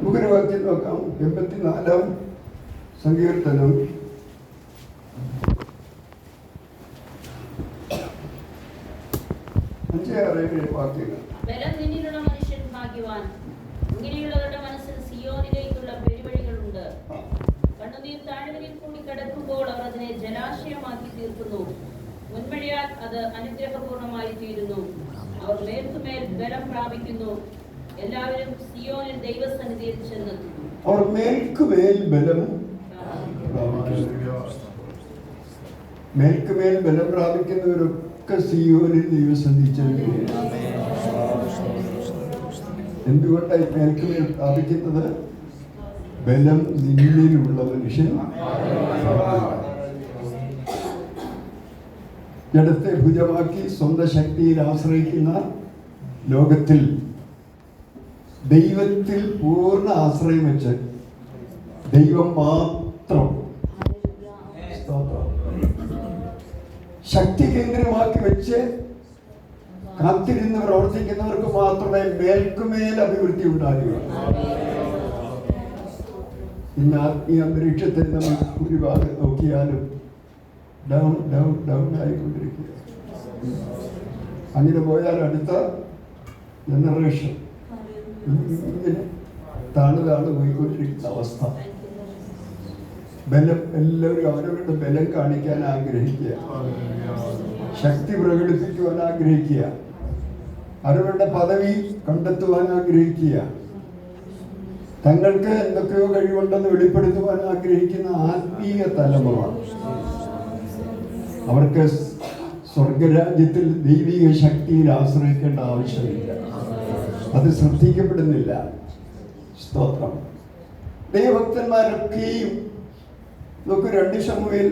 നമുക്കൊരു നോക്കാം. എൺപത്തിനാലാം സങ്കീർത്തനം. അഞ്ച് ആറ് ഏഴ് വാക്യങ്ങൾ. സിയോനിലേക്കുള്ള കണ്ണുനീർ ജലാശയമാക്കി തീർക്കുന്നു. അത് അനുഗ്രഹപൂർണമായി തീരുന്നു. അവർ മേൽക്കുമേൽ ബലം പ്രാപിക്കുന്നു. എല്ലാവരും സിയോനിൽ ദൈവസന്നിധിയിൽ ചെന്നെത്തുന്നു അവർ മേൽക്കുമേൽ ബലം മേൽക്കുമേൽ ബലം പ്രാപിക്കുന്നവരൊക്കെ സിയോനിൽ ദൈവസന്ധിച്ചു എന്തുകൊണ്ടായി മേൽക്കുമേൽ പ്രാപിക്കുന്നത്? ബലം നിന്നിലുള്ള മനുഷ്യൻ. ജഡത്തെ ഭുജമാക്കി സ്വന്തം ശക്തിയിൽ ആശ്രയിക്കുന്ന ലോകത്തിൽ ദൈവത്തിൽ പൂർണ ആശ്രയം വെച്ച് ദൈവം മാത്രം. ശക്തി കേന്ദ്രമാക്കി വെച്ച് കാത്തിരുന്ന് പ്രവർത്തിക്കുന്നവർക്ക് മാത്രമേ മേൽക്കുമേൽ അഭിവൃദ്ധി ഉണ്ടാകുകയുള്ളൂ ഇന്ന് ആത്മീയ അന്തരീക്ഷത്തിൽ നമ്മൾ ഭൂരിഭാഗം നോക്കിയാലും ഡൗൺ ഡൗൺ ഡൗൺ ആയിക്കൊണ്ടിരിക്കുക അങ്ങനെ പോയാൽ അടുത്ത ജനറേഷൻ താണു താണ് പോയിക്കൊണ്ടിരിക്കുന്ന അവസ്ഥ. ബലം എല്ലാവരും അവരവരുടെ ബലം കാണിക്കാൻ ആഗ്രഹിക്കുക. ശക്തി പ്രകടിപ്പിക്കുവാൻ ആഗ്രഹിക്കുക. അവരവരുടെ പദവി കണ്ടെത്തുവാൻ ആഗ്രഹിക്കുക. തങ്ങൾക്ക് എന്തൊക്കെയോ കഴിവുണ്ടെന്ന് വെളിപ്പെടുത്തുവാൻ ആഗ്രഹിക്കുന്ന ആത്മീയ തലമുറ. അവർക്ക് സ്വർഗരാജ്യത്തിൽ ദൈവിക ശക്തിയിൽ ആശ്രയിക്കേണ്ട ആവശ്യമില്ല. അത് ശ്രദ്ധിക്കപ്പെടുന്നില്ല സ്തോത്രം. ദൈവഭക്തന്മാരൊക്കെയും നോക്കൂ രണ്ട് ശമുവേൽ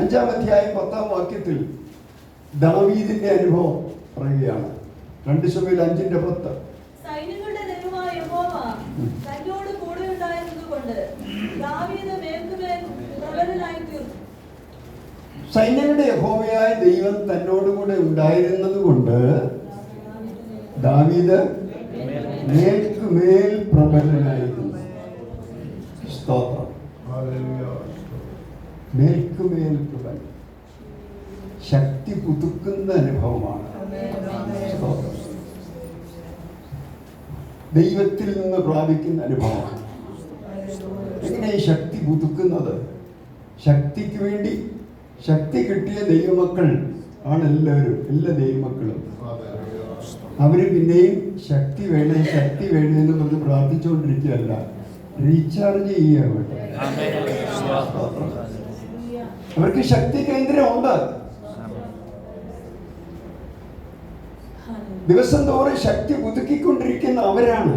അഞ്ചാം അധ്യായം പത്താം വാക്യത്തിൽ ദാവീദിന്റെ അനുഭവം പറയുകയാണ്. രണ്ട് ശമുവേൽ അഞ്ചിന്റെ പത്ത്. സൈന്യങ്ങളുടെ യഹോവയായ ദൈവം തന്നോടുകൂടെ ഉണ്ടായിരുന്നത് കൊണ്ട് ദാവീദ് മേൽക്കുമേൽ പ്രബലനായിരുന്നു സ്തോത്രം. മേൽക്കുമേൽ പ്രബലൻ ശക്തി പുതുക്കുന്ന അനുഭവമാണ്. ദൈവത്തിൽ നിന്ന് പ്രാപിക്കുന്ന അനുഭവമാണ്. എങ്ങനെ ഈ ശക്തി പുതുക്കുന്നത്? ശക്തിക്ക് വേണ്ടി ശക്തി കിട്ടിയ ദൈവമക്കൾ ആണ് എല്ലാവരും എല്ലാ ദൈവമക്കളും. അവർ പിന്നെയും ശക്തി വേണേ ശക്തി വേണേ എന്ന് പറഞ്ഞ് പ്രാർത്ഥിച്ചുകൊണ്ടിരിക്കുകയല്ല. റീചാർജ് ചെയ്യുക. അവർക്ക് ശക്തി കേന്ദ്രമുണ്ട് ദിവസം തോറും ശക്തി പുതുക്കിക്കൊണ്ടിരിക്കുന്ന അവരാണ്.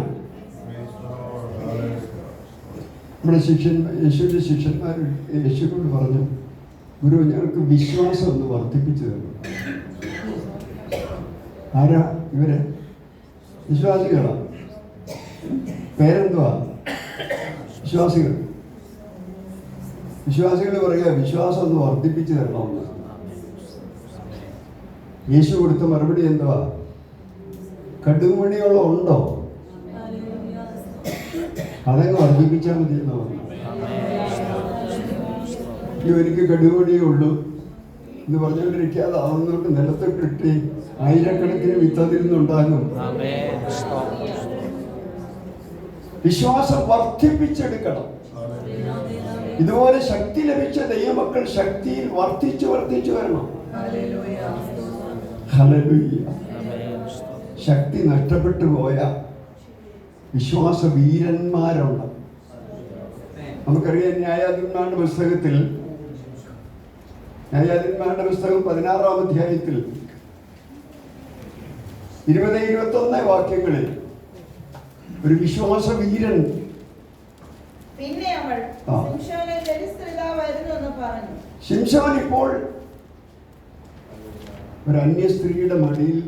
നമ്മുടെ ശിഷ്യൻ യേശുവിന്റെ ശിഷ്യന്മാർ യേശുക്കൊണ്ട് പറഞ്ഞു ഗുരു ഞങ്ങൾക്ക് വിശ്വാസം ഒന്ന് വർദ്ധിപ്പിച്ചു തരുന്നു ആരാ? ഇവർ വിശ്വാസികളാ. പേരെന്തുവാ? വിശ്വാസികൾ. വിശ്വാസികൾ പറയുക വിശ്വാസം ഒന്ന് വർദ്ധിപ്പിച്ചു തരണമെന്ന് യേശു കൊടുത്ത മറുപടി എന്തുവാ? കടുമണിയോളം ഉണ്ടോ? അതങ്ങ് വർദ്ധിപ്പിച്ചാൽ മതി എന്ന് എനിക്ക് കടുമണിയേ ഉള്ളൂ. എന്ന് പറഞ്ഞുകൊണ്ടിരിക്കാതെ അതൊന്നോട്ട് നിലത്തിട്ടിട്ട് ആയിരക്കണക്കിന് വിത്തതിൽ നിന്നുണ്ടാകും. വിശ്വാസം വർദ്ധിപ്പിച്ചെടുക്കണം. ഇതുപോലെ ശക്തി ലഭിച്ച ദൈവമക്കൾ ശക്തിയിൽ വർദ്ധിച്ചു വർദ്ധിച്ചു വരണം. ശക്തി നഷ്ടപ്പെട്ടു പോയ വിശ്വാസ വീരന്മാരുണ്ട് നമുക്കറിയാം ന്യായാധിപന്മാരുടെ പുസ്തകത്തിൽ ന്യായാധിപന്മാരുടെ പുസ്തകം പതിനാറാം അധ്യായത്തിൽ ഇരുപത് ഇരുപത്തി ഒന്ന് വാക്യങ്ങളിൽ ഒരു വിശ്വാസ വീരൻ പിന്നെ അവൾ ശിംശോൻ ഇപ്പോൾ ഒരു അന്യ സ്ത്രീയുടെ മടിയിൽ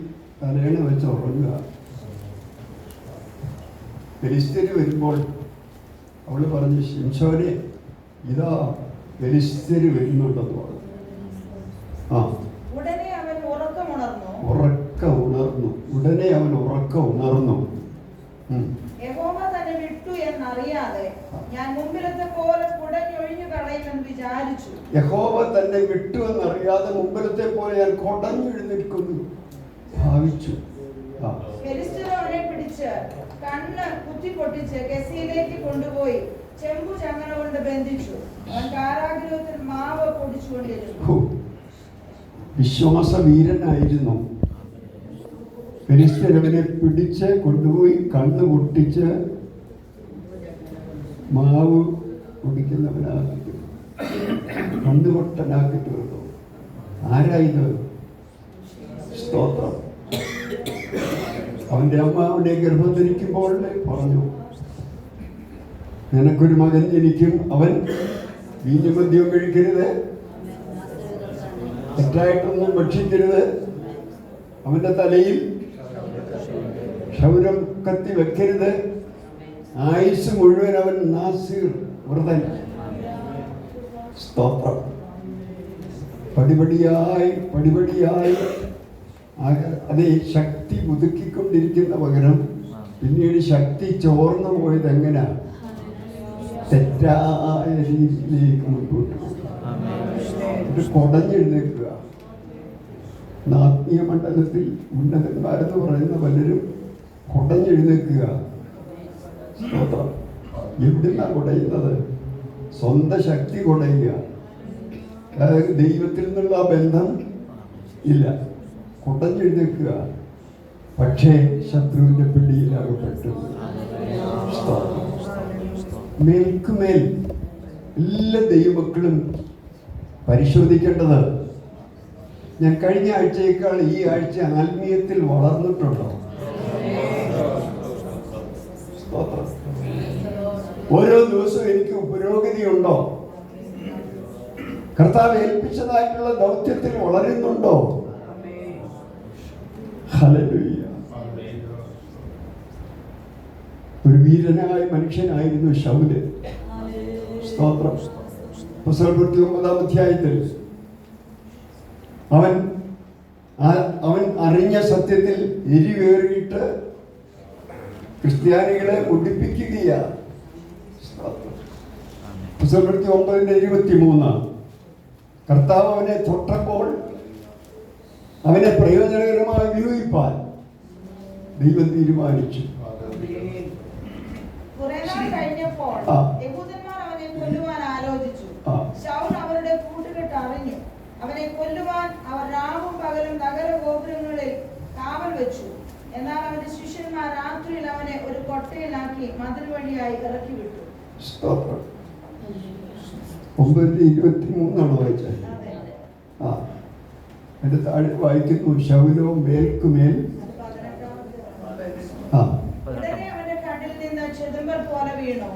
തലേണ വെച്ച് ഉറങ്ങുക. ഫെലിസ്തീന് വരുമ്പോൾ അവൾ പറഞ്ഞു ശിംഷോനെ ഇതാ ഫെലിസ്തീന് വരുന്നുണ്ടെന്ന് പറഞ്ഞു. ഉടനെ അവൻ ഉറക്കമുണർന്നു ഉറക്ക ഉണർന്നു. ഉടനെ അവൻ ഉറക്കം ഉണർന്നു. യഹോവ തന്നെ വിട്ടു എന്നറിയാതെ ഞാൻ മുമ്പിലത്തെ പോലെ കുടഞ്ഞൊഴിഞ്ഞു കളയുമെന്ന് വിചാരിച്ചു. യഹോവ തന്നെ വിട്ടു എന്നറിയാതെ മുമ്പിലത്തെ പോലെ ഞാൻ കൊടഞ്ഞെഴുന്നേൽക്കുന്നു ഭാവിച്ചു. അവനെ പിടിച്ച് കണ്ണ് കുത്തി പൊട്ടിച്ച് ഗസിയിലേക്ക് കൊണ്ടുപോയി ചെമ്പു ചങ്ങന കൊണ്ട് ബന്ധിച്ചു. അവൻ കാരാഗ്രഹത്തിൽ മാവ് പൊടിച്ചുകൊണ്ടിരുന്നു. വിശ്വാസവീരനായിരുന്നു. ഫിലിസ്തീനവനെ പിടിച്ച് കൊണ്ടുപോയി കണ്ണ് പൊട്ടിച്ച് മാവ് കുടിക്കുന്നവനാക്കി കണ്ണ് പൊട്ടനാക്കി തീർന്നു ആരായത്? സ്തോത്രം. അവന്റെ അമ്മ അവനെ ഗർഭം ധരിക്കുമ്പോൾ പറഞ്ഞു. നിനക്കൊരു മകൻ ജനിക്കും. അവൻ വീഞ്ഞുമദ്യം കഴിക്കരുത്. തെറ്റായിട്ടൊന്നും ഭക്ഷിക്കരുത്. അവന്റെ തലയിൽ ക്ഷൗരം കത്തി വെക്കരുത്. ആയുസ് മുഴുവൻ അവൻ നാസിർ വ്രതൻ. സ്തോത്രം. പടിപടിയായി പടിപടിയായി. അത് ശക്തി പുതുക്കിക്കൊണ്ടിരിക്കുന്ന പകരം പിന്നീട് ശക്തി ചോർന്നു പോയത് എങ്ങനെ തെറ്റായ രീതിയിലേക്ക് മുൻപോട്ട് പോകും. ഇത് കുടഞ്ഞെഴുന്നേക്കുക ആത്മീയ മണ്ഡലത്തിൽ ഉന്നതന്മാരെന്ന് പറയുന്ന പലരും കുടഞ്ഞെഴുന്നേക്കുക സ്തോത്രം. എവിടുന്നാ കുടയുന്നത്? സ്വന്തം ശക്തി കുടയുക. അതായത് ദൈവത്തിൽ നിന്നുള്ള ബന്ധം ഇല്ല. കുടഞ്ഞെഴുന്നേൽക്കുക പക്ഷേ ശത്രുവിന്റെ പിടിയിലാകപ്പെട്ടു അകപ്പെട്ടു. മേൽക്കുമേൽ എല്ലാ ദൈവമക്കളും പരിശോധിക്കേണ്ടത്. ഞാൻ കഴിഞ്ഞ ആഴ്ചയേക്കാൾ ഈ ആഴ്ച ആത്മീയത്തിൽ വളർന്നിട്ടുണ്ടോ. ഓരോ ദിവസവും എനിക്ക് പുരോഗതി ഉണ്ടോ കർത്താവ് ഏൽപ്പിച്ചതായിട്ടുള്ള ദൗത്യത്തിൽ വളരുന്നുണ്ടോ? ഒരു വീരനായ മനുഷ്യനായിരുന്നു ശൗൽ. സ്തോത്രം. പുസ്തകം ഇരുപത്തി ഒമ്പതാം അധ്യായത്തിൽ. അവൻ അവൻ അറിഞ്ഞ സത്യത്തിൽ എരിവേറിയിട്ട് ക്രിസ്ത്യാനികളെ ഒടിപ്പിക്കുകയാണ്. ഇരുപത്തി ഒമ്പതിന്റെ ഇരുപത്തി മൂന്ന് കർത്താവ് അവനെ തൊട്ടപ്പോൾ അവനെ പ്രയോജനകരമായി ഉപയോഗിപ്പാൻ ദൈവം തീരുമാനിച്ചു. ആ. യഹൂദന്മാർ അവനെ കൊല്ലുവാൻ ആലോചിച്ചു ആ. ശൗൽ അവരുടെ കൂട്ടുകെട്ട് അറിഞ്ഞു അവനെ കൊല്ലുവാൻ അവർ രാവും പകലും നഗര ഗോപുരങ്ങളിൽ കാവൽ വെച്ചു. എന്നാൽ അവന്റെ ശിഷ്യന്മാർ രാത്രിയിൽ അവനെ ഒരു കൊട്ടയിലാക്കി മതിൽ വഴിയായി ഇറക്കി വിട്ടു ഇരുപത്തി മൂന്നാണ് വായിച്ചത് ആ താഴെ വായിക്കുന്നു ശൗലവും മേൽക്കുമേൽ അത് പതിനെട്ടാമത്തെ ആ ഉടനെ അവന്റെ കണ്ണിൽ നിന്ന് ചെതുമ്പൽ പോലെ വീണു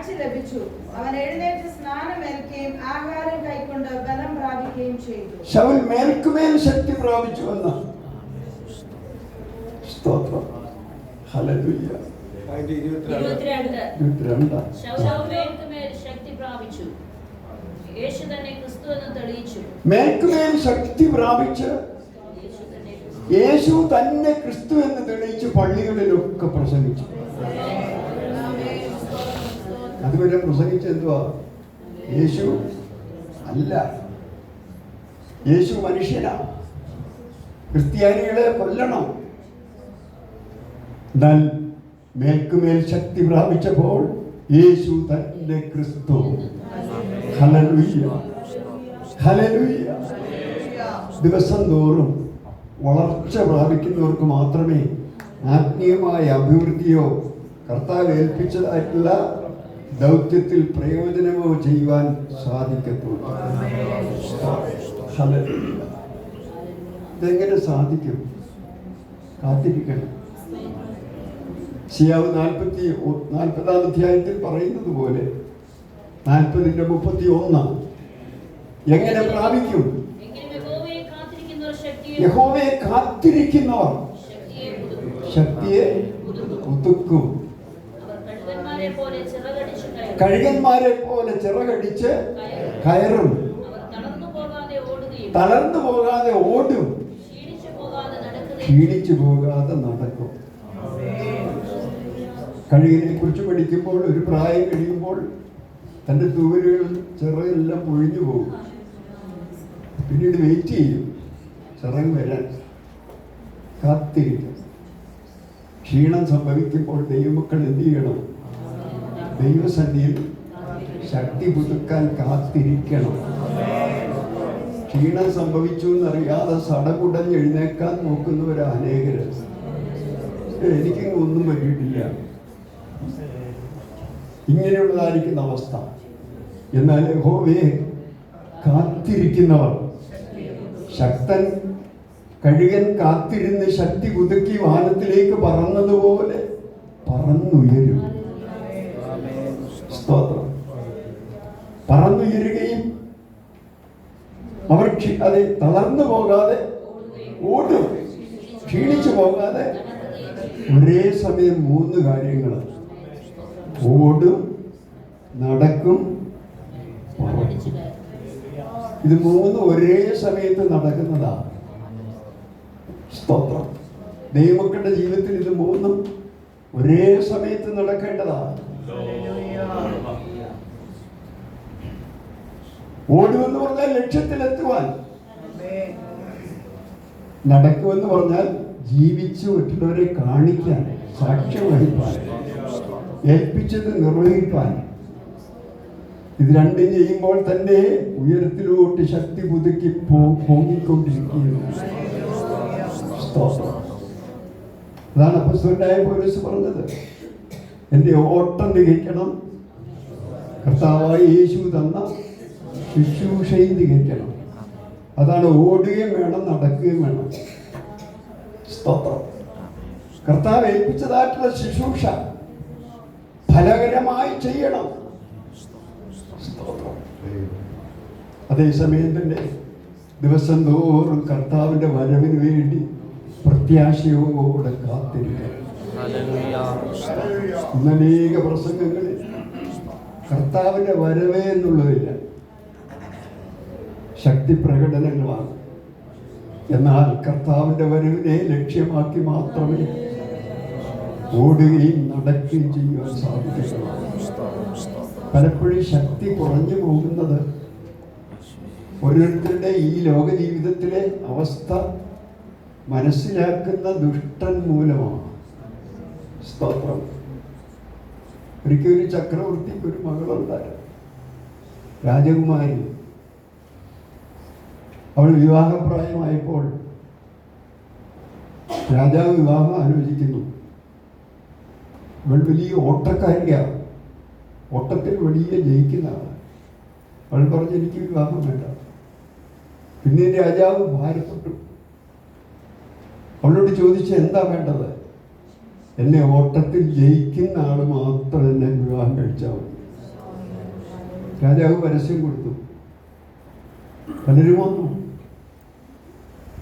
കാഴ്ച ലഭിച്ചു. അവൻ എഴുന്നേറ്റ് സ്നാനമേൽക്കുകയും ആഹാരം കൈക്കൊണ്ട് ബലം പ്രാപിക്കുകയും ചെയ്തു. ശവൻ മേൽക്കുമേൽ ശക്തി പ്രാപിച്ചു എന്ന സ്തോത്രം. ഹല്ലേലൂയ. ശക്തി പ്രാപിച്ചു. യേശു തന്നെ ക്രിസ്തു എന്ന് തെളിയിച്ചു. മേൽക്കുമേൽ ശക്തി പ്രാപിച്ച് യേശു തന്നെ യേശു തന്നെ ക്രിസ്തു എന്ന് തെളിയിച്ച് പള്ളികളിലൊക്കെ പ്രസംഗിച്ചു. അതുവരെ പ്രസംഗിച്ച എന്തുവാ? യേശു അല്ല. യേശു മനുഷ്യനാ. ക്രിസ്ത്യാനികളെ കൊല്ലണം. എന്നാൽ മേൽക്കുമേൽ ശക്തി പ്രാപിച്ചപ്പോൾ യേശു തന്നെ ക്രിസ്തു. ദിവസം തോറും വളർച്ച പ്രാപിക്കുന്നവർക്ക് മാത്രമേ ആത്മീയമായ അഭിവൃദ്ധിയോ കർത്താവ് ഏൽപ്പിച്ചതായിട്ടുള്ള ദൗത്യത്തിൽ പ്രയോജനമോ ചെയ്യുവാൻ സാധിക്കത്തുള്ളൂ. ഇതെങ്ങനെ സാധിക്കും? കാത്തിരിക്കണം. ശിയാവ് നാൽപ്പത്തി നാൽപ്പതാം അധ്യായത്തിൽ പറയുന്നത് പോലെ നാൽപ്പതിന്റെ മുപ്പത്തി ഒന്ന് എങ്ങനെ പ്രാപിക്കും? യഹോവയെ കാത്തിരിക്കുന്നവർ ശക്തിയെ യഹോവയെ കാത്തിരിക്കുന്നവർ ശക്തിയെ പുതുക്കും. ശക്തിയെ പുതുക്കും അവർ കഴുകന്മാരെ പോലെ ചിറകടിച്ചു കയറും. കഴുകന്മാരെ പോലെ ചിറകടിച്ച് കയറും. തളർന്നു പോകാതെ ഓടും. ക്ഷീണിച്ചു പോകാതെ നടക്കുകയും ക്ഷീണിച്ചു പോകാതെ നടക്കും. കഴുകിനെ കുറിച്ച് പഠിക്കുമ്പോൾ ഒരു പ്രായം കഴിയുമ്പോൾ തന്റെ തൂവലുകൾ ചിറകെല്ലാം പൊഴിഞ്ഞു പോകും. പിന്നീട് വെയിറ്റ് ചെയ്യും. ചിറക് വരാൻ കാത്തിരിക്കും. ക്ഷീണം സംഭവിക്കുമ്പോൾ ദൈവമക്കൾ എന്ത് ചെയ്യണം? ദൈവസന്നിധിയിൽ ശക്തി പുതുക്കാൻ കാത്തിരിക്കണം. ക്ഷീണം സംഭവിച്ചു എന്നറിയാതെ സടകുടഞ്ഞ് എഴുന്നേക്കാൻ നോക്കുന്നവർ അനേകര്. എനിക്ക് ഒന്നും പറ്റിയിട്ടില്ല ഇങ്ങനെയുള്ളതായിരിക്കുന്ന അവസ്ഥ. എന്നാൽ ഹോവയെ കാത്തിരിക്കുന്നവർ. ശക്തൻ കഴുകൻ കാത്തിരുന്ന് ശക്തി പുതുക്കി വാനത്തിലേക്ക് പറന്നതുപോലെ പറന്നുയരും. സ്തോത്രം. പറന്നുയരുകയും അവർ ക്ഷി- അത് തളർന്നു പോകാതെ ഓടും ക്ഷീണിച്ചു പോകാതെ ഒരേ സമയം മൂന്ന് കാര്യങ്ങൾ. ഓടും നടക്കും. ഇത് മൂന്ന് ഒരേ സമയത്ത് നടക്കുന്നതാണ് സ്തോത്രം. ദൈവമക്കളുടെ ജീവിതത്തിൽ ഇത് മൂന്നും ഒരേ സമയത്ത് നടക്കേണ്ടതാണ് ഓടുമെന്ന് പറഞ്ഞാൽ ലക്ഷ്യത്തിലെത്തുവാൻ. നടക്കുമെന്ന് പറഞ്ഞാൽ ജീവിച്ചു മറ്റുള്ളവരെ കാണിക്കാൻ സാക്ഷ്യം വഹിപ്പാൻ ഏൽപ്പിച്ചത് നിർവഹിപ്പാൻ. ഇത് രണ്ടും ചെയ്യുമ്പോൾ തന്നെ ഉയരത്തിലോട്ട് ശക്തി പുതുക്കി പോ- പൊങ്ങിക്കൊണ്ടിരിക്കുകയാണ് സ്തോത്രം. അതാണ് അപ്പസ്വരായ പോലീസ് പറഞ്ഞത്. എന്റെ ഓട്ടം തികയ്ക്കണം കർത്താവായി യേശു തന്ന ശുശ്രൂഷയും തികയ്ക്കണം അതാണ് ഓടുകയും വേണം നടക്കുകയും വേണം. സ്തോത്രം. കർത്താവ് ഏൽപ്പിച്ചതായിട്ടുള്ള ശുശ്രൂഷ ഫലകരമായി ചെയ്യണം. അതേസമയം തന്നെ ദിവസം തോറും കർത്താവിന്റെ വരവിന് വേണ്ടി പ്രത്യാശയോടെ കാത്തിരിക്കണം. ഇന്ന് അനേക പ്രസംഗങ്ങളിൽ കർത്താവിന്റെ വരവേ എന്നുള്ളതില്ല. ശക്തി പ്രകടനങ്ങളാണ് എന്നാൽ കർത്താവിന്റെ വരവിനെ ലക്ഷ്യമാക്കി മാത്രമേ ഓടുകയും നടക്കുകയും ചെയ്യുവാൻ സാധിക്കുകയുള്ളൂ പലപ്പോഴും ശക്തി കുറഞ്ഞു പോകുന്നത് ഓരോരുത്തരുടെ ഈ ലോക ജീവിതത്തിലെ അവസ്ഥ മനസ്സിലാക്കുന്ന ദുഷ്ടൻ മൂലമാണ്. സ്തോത്രം. ഒരിക്കലും ഒരു ചക്രവർത്തിക്ക് ഒരു മകളുണ്ടായിരുന്നു. രാജകുമാരി അവൾ വിവാഹപ്രായമായപ്പോൾ രാജാവ് വിവാഹം ആലോചിക്കുന്നു. അവൾ വലിയ ഓട്ടക്കാരിയാണ്. ഓട്ടത്തിൽ വലിയ ജയിക്കുന്നതാണ്. അവൾ പറഞ്ഞു എനിക്ക് വിവാഹം വേണ്ട. പിന്നെ രാജാവ് ഭാരപ്പെട്ടു. അവളോട് ചോദിച്ച എന്താ വേണ്ടത്? എന്നെ ഓട്ടത്തിൽ ജയിക്കുന്ന ആൾ മാത്രം എന്നെ വിവാഹം കഴിച്ചാൽ മതി. രാജാവ് പരസ്യം കൊടുത്തു. പലരും വന്നു.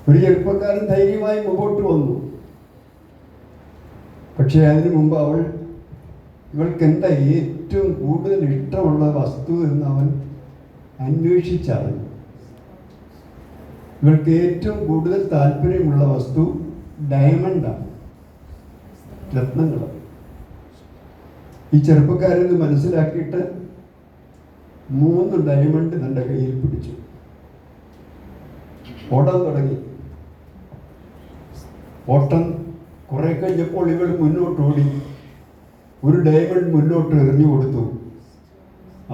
ഒരു ചെറുപ്പക്കാരൻ ധൈര്യമായി മുമ്പോട്ട് വന്നു. പക്ഷേ അതിനു മുമ്പ് അവൾ ഇവൾക്ക് എന്താ ഏറ്റവും കൂടുതൽ ഇഷ്ടമുള്ള വസ്തു എന്ന് അവൻ അന്വേഷിച്ചറിഞ്ഞു. ഇവൾക്ക് ഏറ്റവും കൂടുതൽ താല്പര്യമുള്ള വസ്തു ഡയമണ്ടാണ് രത്നങ്ങളാണ്. ഈ ചെറുപ്പക്കാരൻ മനസ്സിലാക്കിയിട്ട് മൂന്ന് ഡയമണ്ട് തന്റെ കയ്യിൽ പിടിച്ചു. ഓടാൻ തുടങ്ങി. ഓട്ടം കുറേ കഴിഞ്ഞപ്പോൾ ഇവൾ മുന്നോട്ട് ഓടി. ഒരു ഡയമണ്ട് മുന്നോട്ട് എറിഞ്ഞു കൊടുത്തു.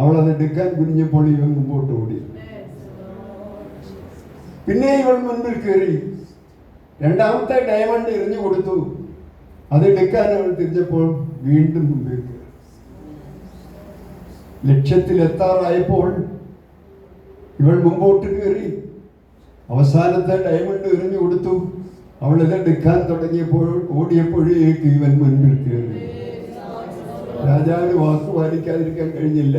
അവൾ അത് എടുക്കാൻ കുനിഞ്ഞപ്പോൾ ഇവൻ മുമ്പോട്ട് ഓടി. പിന്നെ ഇവൾ മുൻപിൽ കയറി. രണ്ടാമത്തെ ഡയമണ്ട് എറിഞ്ഞു കൊടുത്തു. അത് എടുക്കാൻ അവൾ തിരിഞ്ഞപ്പോൾ വീണ്ടും മുമ്പിൽ ലക്ഷ്യത്തിലെത്താറായപ്പോൾ ഇവൾ മുമ്പോട്ട് കയറി. അവസാനത്തെ ഡയമണ്ട് എറിഞ്ഞു കൊടുത്തു. അവൾ ഇതെടുക്കാൻ തുടങ്ങിയപ്പോൾ ഓടിയപ്പോഴേക്ക് ഇവൻ മുൻപിൽ കയറി. രാജാവിന് വാക്ക് പാലിക്കാതിരിക്കാൻ കഴിഞ്ഞില്ല.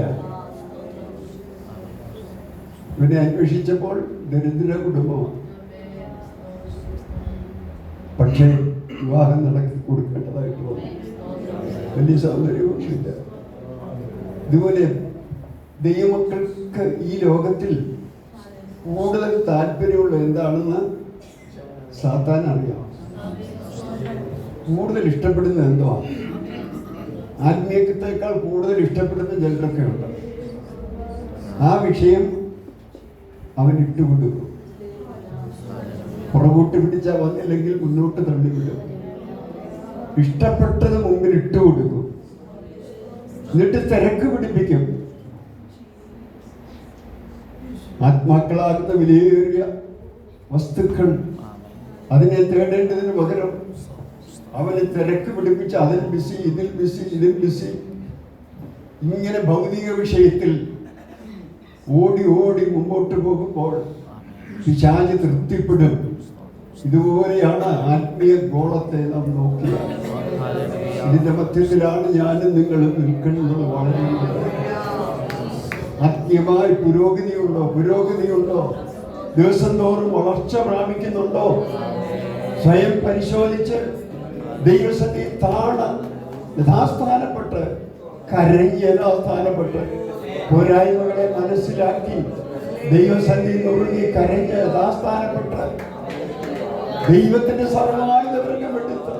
ഇവനെ അന്വേഷിച്ചപ്പോൾ ദരിദ്ര കുടുംബമാണ് പക്ഷേ വിവാഹം നടക്കി കൊടുക്കേണ്ടതായിട്ട് വന്നു വലിയ സൗകര്യമൊന്നുമില്ല ഇതുപോലെ ദൈവമക്കൾക്ക് ഈ ലോകത്തിൽ കൂടുതൽ താല്പര്യമുള്ള എന്താണെന്ന് സാത്താൻ അറിയാം കൂടുതൽ ഇഷ്ടപ്പെടുന്നത് എന്തോ ആത്മീയത്തെക്കാൾ കൂടുതൽ ഇഷ്ടപ്പെടുന്ന ചിലരൊക്കെ ഉണ്ട്. ആ വിഷയം അവൻ ഇട്ടുകൊടുക്കും. പുറകോട്ട് പിടിച്ചാൽ വന്നില്ലെങ്കിൽ മുന്നോട്ട് തള്ളിവിടും. ഇഷ്ടപ്പെട്ടത് മുമ്പിൽ ഇട്ടുകൊടുക്കും. എന്നിട്ട് തിരക്ക് പിടിപ്പിക്കും. ആത്മാക്കളാകുന്ന വിലയേറിയ വസ്തുക്കൾ അതിനെ തേടേണ്ടതിന് പകരം അവനെ തിരക്ക് പിടിപ്പിച്ച് അതിൽ ബിസി ഇതിൽ ബിസി ഇതിൽ ബിസി. ഇങ്ങനെ ഭൗതിക വിഷയത്തിൽ ഓടി ഓടി മുമ്പോട്ട് പോകുമ്പോൾ പിശാജ് തൃപ്തിപ്പെടും. ഇതുപോലെയാണ് ആത്മീയ ഗോളത്തെ നാം നോക്കുക ഇതിന്റെ മധ്യത്തിലാണ് ഞാനും നിങ്ങളും നിൽക്കുന്നത് വളരെ. ആത്മീയമായി പുരോഗതിയുണ്ടോ? പുരോഗതിയുണ്ടോ? ദിവസം തോറും വളർച്ച പ്രാപിക്കുന്നുണ്ടോ? സ്വയം പരിശോധിച്ച് ദൈവസത്തി താണ യഥാസ്ഥാനപ്പെട്ട് കരഞ്ഞ് യഥാസ്ഥാനപ്പെട്ട് പോരായ്മകളെ മനസ്സിലാക്കി ദൈവസന്ധി നുറുങ്ങി കരഞ്ഞ് യഥാസ്ഥാനപ്പെട്ട് ദൈവത്തിന്റെ സർവായുധവൃന്ദം എടുത്ത്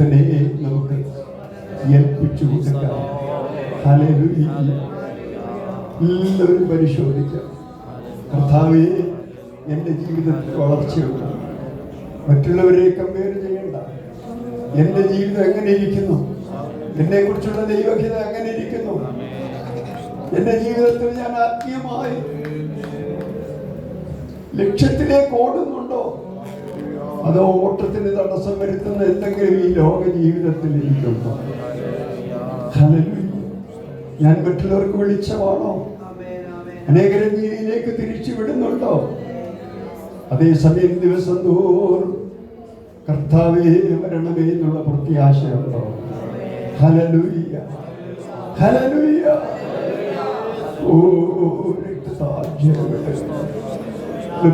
തന്നെ നമുക്ക് ഏൽപ്പിച്ചു കൊടുക്കാം. എല്ലാവരും പരിശോധിക്കാം. കർത്താവെ എന്റെ ജീവിതത്തിൽ വളർച്ചയുണ്ട് മറ്റുള്ളവരെ കമ്പയർ ചെയ്യണ്ട. എന്റെ ജീവിതം എങ്ങനെ ഇരിക്കുന്നു? എന്നെ കുറിച്ചുള്ള ദൈവഹിത എങ്ങനെ ഇരിക്കുന്നു? എന്റെ ജീവിതത്തിൽ ഞാൻ ആത്മീയമായി ലക്ഷ്യത്തിലേക്ക് ഓടുന്നുണ്ടോ? അതോ ഓട്ടത്തിന് തടസ്സം വരുത്തുന്ന എന്തെങ്കിലും ഈ ലോക ജീവിതത്തിൽ ഇരിക്കുന്നുണ്ടോ. ഞാൻ മറ്റുള്ളവർക്ക് വെളിച്ചമാണോ? അനേകരെ നീതിയിലേക്ക് തിരിച്ചു വിടുന്നുണ്ടോ? അതേസമയം ദിവസം തോറും കർത്താവേ വരണമേ എന്നുള്ള പ്രത്യാശയുണ്ടോ ഹലലുയ്യ ഹലലുയ്യ ഓ രക്തസാക്ഷികളെ. നല്ല